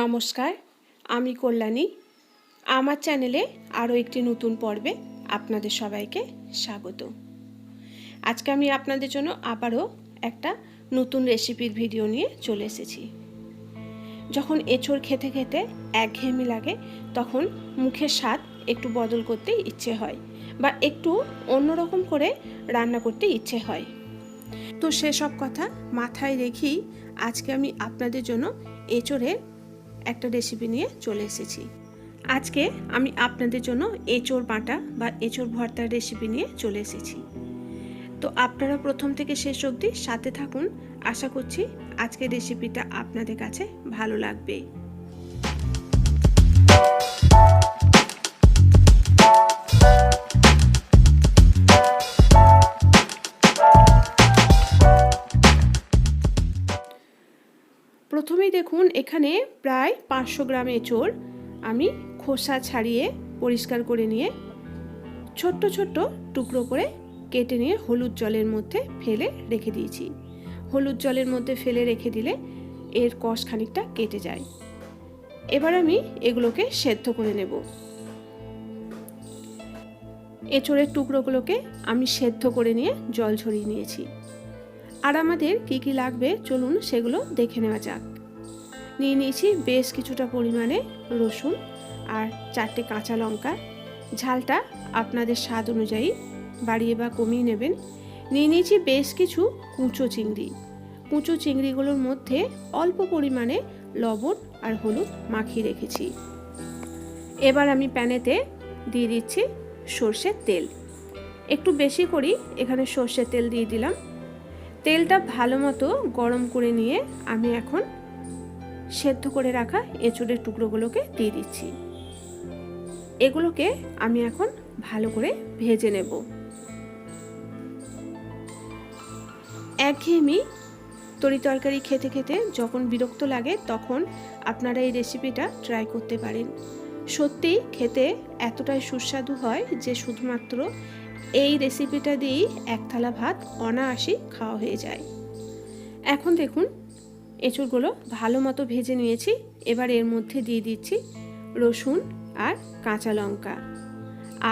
নমস্কার, আমি কল্যাণী। আমার চ্যানেলে আরও একটি নতুন পর্বে আপনাদের সবাইকে স্বাগত। আজকে আমি আপনাদের জন্য আবারও একটা নতুন রেসিপির ভিডিও নিয়ে চলে এসেছি। যখন এঁচড় খেতে খেতে একঘেয়েমি লাগে, তখন মুখের স্বাদ একটু বদল করতে ইচ্ছে হয় বা একটু অন্যরকম করে রান্না করতে ইচ্ছে হয়। তো সেসব কথা মাথায় রেখেই আজকে আমি আপনাদের জন্য এঁচড়ের একটা রেসিপি নিয়ে চলে এসেছি। আজকে আমি আপনাদের জন্য এঁচোর বাঁটা বা এঁচোর ভর্তার রেসিপি নিয়ে চলে এসেছি। তো আপনারা প্রথম থেকে শেষ অবধি সাথে থাকুন। আশা করছি আজকের রেসিপিটা আপনাদের কাছে ভালো লাগবে। দেখুন, এখানে প্রায় পাঁচশো গ্রাম এঁচড় আমি খোসা ছাড়িয়ে পরিষ্কার করে নিয়ে ছোট্ট ছোট্ট টুকরো করে কেটে নিয়ে হলুদ জলের মধ্যে ফেলে রেখে দিয়েছি। হলুদ জলের মধ্যে ফেলে রেখে দিলে এর কষ খানিকটা কেটে যায়। এবার আমি এগুলোকে সেদ্ধ করে নেব। এঁচড়ের টুকরোগুলোকে আমি সেদ্ধ করে নিয়ে জল ঝরিয়ে নিয়েছি। আর আমাদের কী কী লাগবে চলুন সেগুলো দেখে নেওয়া যাক। নিয়ে নিয়েছি বেশ কিছুটা পরিমাণে রসুন আর চারটে কাঁচা লঙ্কা। ঝালটা আপনাদের স্বাদ অনুযায়ী বাড়িয়ে বা কমিয়ে নেবেন। নিয়ে নিয়েছি বেশ কিছু কুঁচো চিংড়ি। কুঁচো চিংড়িগুলোর মধ্যে অল্প পরিমাণে লবণ আর হলুদ মাখিয়ে রেখেছি। এবার আমি প্যানেতে দিয়ে দিচ্ছি সর্ষের তেল। একটু বেশি করি, এখানে সর্ষের তেল দিয়ে দিলাম। তেলটা ভালো মতো গরম করে নিয়ে আমি এখন সেদ্ধ করে রাখা এঁচড়ের টুকরোগুলোকে দিয়ে দিচ্ছি। এগুলোকে আমি এখন ভালো করে ভেজে নেব। একঘেয়েমি তরি তরকারি খেতে খেতে যখন বিরক্ত লাগে তখন আপনারা এই রেসিপিটা ট্রাই করতে পারেন। সত্যি খেতে এতটাই সুস্বাদু হয় যে শুধুমাত্র এই রেসিপিটা দিয়েই এক থালা ভাত অনায়াসই খাওয়া হয়ে যায়। এখন দেখুন এঁচুড়গুলো ভালো মতো ভেজে নিয়েছি। এবার এর মধ্যে দিয়ে দিচ্ছি রসুন আর কাঁচা লঙ্কা।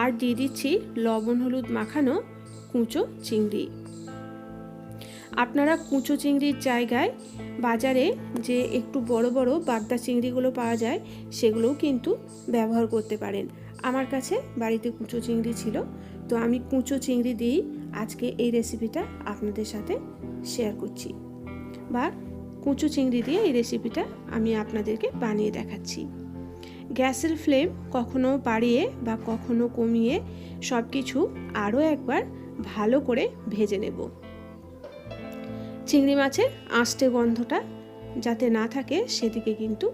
আর দিয়ে দিচ্ছি লবণ হলুদ মাখানো কুঁচো চিংড়ি। আপনারা কুঁচো চিংড়ির জায়গায় বাজারে যে একটু বড় বড় বাগদা চিংড়িগুলো পাওয়া যায়, সেগুলোও কিন্তু ব্যবহার করতে পারেন। আমার কাছে বাড়িতে কুঁচো চিংড়ি ছিল, তো আমি কুঁচো চিংড়ি দিয়েই আজকে এই রেসিপিটা আপনাদের সাথে শেয়ার করছি। বা কুঁচো চিংড়ি দিয়ে এই রেসিপিটা আমি আপনাদেরকে বানিয়ে দেখাচ্ছি। গ্যাসের ফ্লেম কখনো বাড়িয়ে বা কখনো কমিয়ে সব কিছু আরও একবার ভালো করে ভেজে নেব। চিংড়ি মাছের আঁশটে গন্ধটা যাতে না থাকে সেদিকে কিন্তু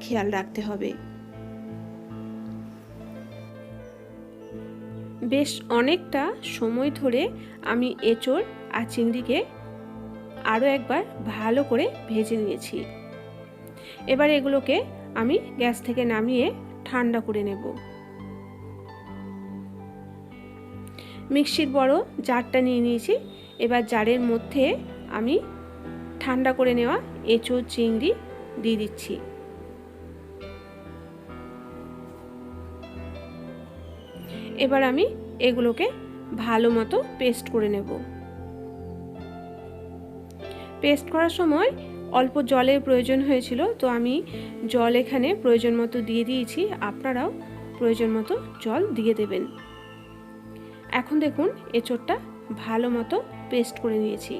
খেয়াল রাখতে হবে। বেশ অনেকটা সময় ধরে আমি এঁচড় আর চিংড়িকে আরও একবার ভালো করে ভেজে নিয়েছি। এবার এগুলোকে আমি গ্যাস থেকে নামিয়ে ঠান্ডা করে নেব। মিক্সির বড় জারটা নিয়ে নিয়েছি। এবার জারের মধ্যে আমি ঠান্ডা করে নেওয়া এঁচড় চিংড়ি দিয়ে দিচ্ছি। এবার আমি এগুলোকে ভালো মতো পেস্ট করে নেব। পেস্ট করার সময় অল্প জলের প্রয়োজন হয়েছিল, তো আমি জল এখানে প্রয়োজন মতো দিয়ে দিয়েছি। আপনারাও প্রয়োজন মতো জল দিয়ে দেবেন। এখন দেখুন, এঁচড়টা ভালো মতো পেস্ট করে নিয়েছি।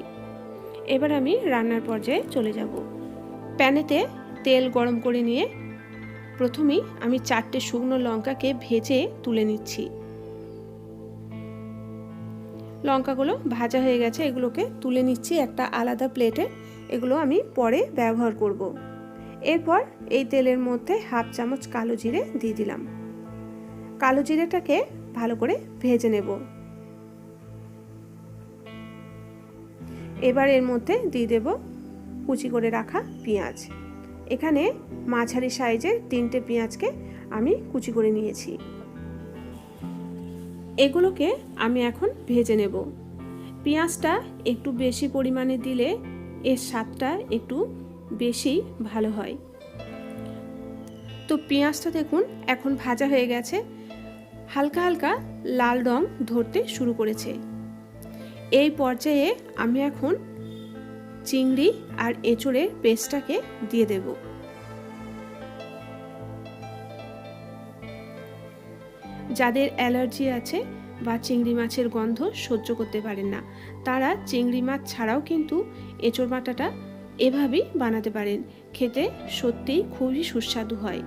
এবার আমি রান্নার পর্যায়ে চলে যাব। প্যানেতে তেল গরম করে নিয়ে প্রথমেই আমি চারটে শুকনো লঙ্কাকে ভেজে তুলে নিচ্ছি। লঙ্কাগুলো ভাজা হয়ে গেছে, এগুলোকে তুলে নিচ্ছি একটা আলাদা প্লেটে। এগুলো আমি পরে ব্যবহার করব। এরপর এই তেলের মধ্যে হাফ চামচ কালো জিরে দিয়ে দিলাম। কালো জিরেটাকে ভালো করে ভেজে নেব। এবার এর মধ্যে দিয়ে দেব কুচি করে রাখা পেঁয়াজ। এখানে মাঝারি সাইজের তিনটে পেঁয়াজকে আমি কুচি করে নিয়েছি। এগুলোকে আমি এখন ভেজে নেব। পেঁয়াজটা একটু বেশি পরিমাণে দিলে এর স্বাদটা একটু বেশি ভালো হয়। তো পেঁয়াজটা দেখুন, এখন ভাজা হয়ে গেছে। হালকা হালকা লাল রং ধরতে শুরু করেছে। এই পর্যায়ে আমি এখন চিংড়ি আর এঁচড়ের পেস্টটাকে দিয়ে দেব। যাদের অ্যালার্জি আছে বা চিংড়ি মাছের গন্ধ সহ্য করতে পারেন না, তারা চিংড়ি মাছ ছাড়াও কিন্তু এঁচড় বাটাটা এভাবেই বানাতে পারেন। খেতে সত্যিই খুবই সুস্বাদু হয়।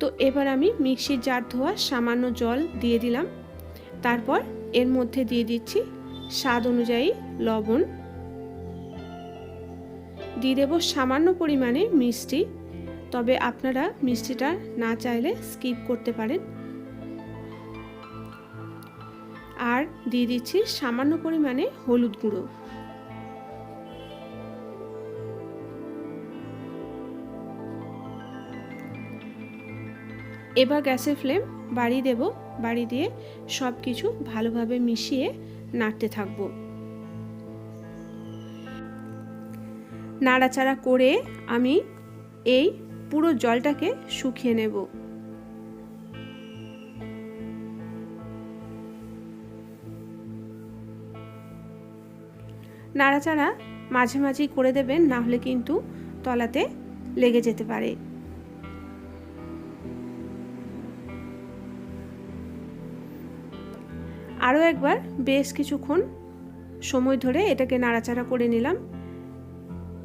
তো এবার আমি মিক্সির জার ধোয়া সামান্য জল দিয়ে দিলাম। তারপর এর মধ্যে দিয়ে দিচ্ছি স্বাদ অনুযায়ী লবণ। দিয়ে দেবো সামান্য পরিমাণে মিষ্টি। তবে আপনারা মিষ্টিটা না চাইলে স্কিপ করতে পারেন। আর দিয়ে দিচ্ছি সামান্য পরিমাণে হলুদ গুঁড়ো। এবার গ্যাসের ফ্লেম বাড়িয়ে দেব বাড়ি দিয়ে সব কিছু ভালোভাবে মিশিয়ে নাড়তে থাকব। নাড়াচাড়া করে আমি এই পুরো জলটাকে শুকিয়ে নেব। নাড়াচাড়া মাঝে মাঝেই করে দেবেন, না হলে কিন্তু তলাতে লেগে যেতে পারে। আরও একবার বেশ কিছুক্ষণ সময় ধরে এটাকে নাড়াচাড়া করে নিলাম।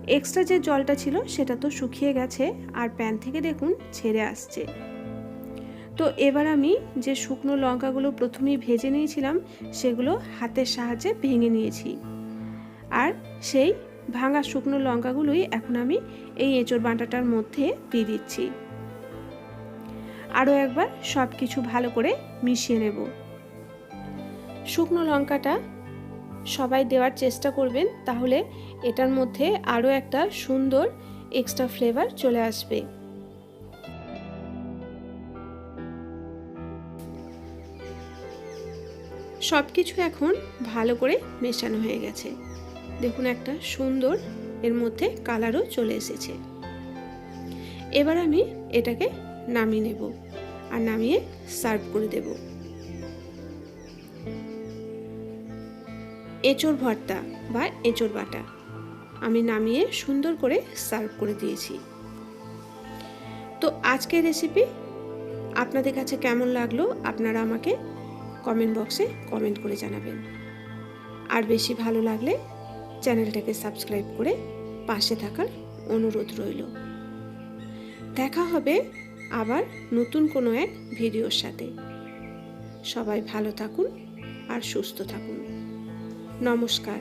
এক্সট্রা যে জলটা ছিল সেটা তো শুকিয়ে গেছে আর প্যান থেকে দেখুন ছেড়ে আসছে। তো এবার আমি যে শুকনো লঙ্কাগুলো প্রথমেই ভেজে নিয়েছিলাম, সেগুলো হাতের সাহায্যে ভেঙে নিয়েছি। আর সেই ভাঙা শুকনো লঙ্কাগুলোই এখন আমি এই এঁচড় বাঁটাটার মধ্যে দিয়ে দিচ্ছি। আরও একবার সব কিছু ভালো করে মিশিয়ে নেব। শুকনো লঙ্কাটা সবাই দেওয়ার চেষ্টা করবেন, তাহলে এটার মধ্যে আরও একটা সুন্দর এক্সট্রা ফ্লেভার চলে আসবে। সব কিছু এখন ভালো করে মেশানো হয়ে গেছে। দেখুন একটা সুন্দর এর মধ্যে কালারও চলে এসেছে। এবার আমি এটাকে নামিয়ে নেব আর নামিয়ে সার্ভ করে দেব। এঁচড় ভর্তা বা এঁচড় বাটা। আমি নামিয়ে সুন্দর করে সার্ভ করে দিয়েছি। তো আজকের রেসিপি আপনাদের কাছে কেমন লাগল আপনারা আমাকে কমেন্ট বক্সে কমেন্ট করে জানাবেন। আর বেশি ভালো লাগলে চ্যানেলটাকে সাবস্ক্রাইব করে পাশে থাকার অনুরোধ রইল। দেখা হবে আবার নতুন কোনো এক ভিডিওর সাথে। সবাই ভালো থাকুন আর সুস্থ থাকুন। নমস্কার